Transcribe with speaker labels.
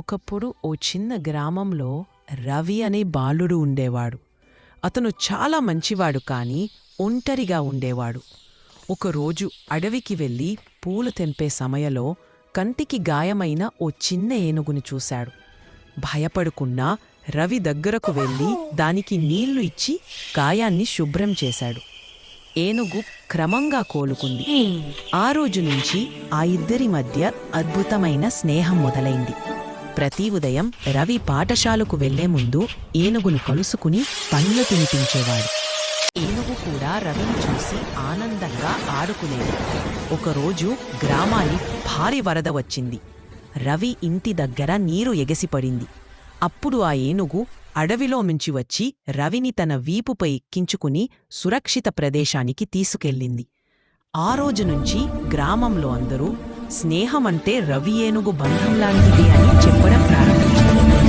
Speaker 1: ఒకప్పుడు ఓ చిన్న గ్రామంలో రవి అనే బాలుడు ఉండేవాడు. అతను చాలా మంచివాడు కానీ ఒంటరిగా ఉండేవాడు. ఒకరోజు అడవికి వెళ్ళి పూలు తెంపే సమయంలో కంటికి గాయమైన ఓ చిన్న ఏనుగుని చూశాడు. భయపడుకున్నా రవి దగ్గరకు వెళ్ళి దానికి నీళ్ళు ఇచ్చి గాయాన్ని శుభ్రం చేశాడు. ఏనుగు క్రమంగా కోలుకుంది. ఆ రోజు నుంచి ఆ ఇద్దరి మధ్య అద్భుతమైన స్నేహం మొదలైంది. ప్రతి ఉదయం రవి పాఠశాలకు వెళ్ళే ముందు ఏనుగును కలుసుకుని పండ్లు తినిపించేవాడు. ఏనుగు కూడా రవిని చూసి ఆనందంగా ఆడుకునేది. ఒకరోజు గ్రామానికి భారీ వరద వచ్చింది. రవి ఇంటి దగ్గర నీరు ఎగసిపడింది. అప్పుడు ఆ ఏనుగు అడవిలో మించి వచ్చి రవిని తన వీపుపై ఎక్కించుకుని సురక్షిత ప్రదేశానికి తీసుకెళ్ళింది. ఆ రోజు నుంచి గ్రామంలో అందరూ స్నేహమంటే రవి ఏనుగు బంధం లాంటిది అని na.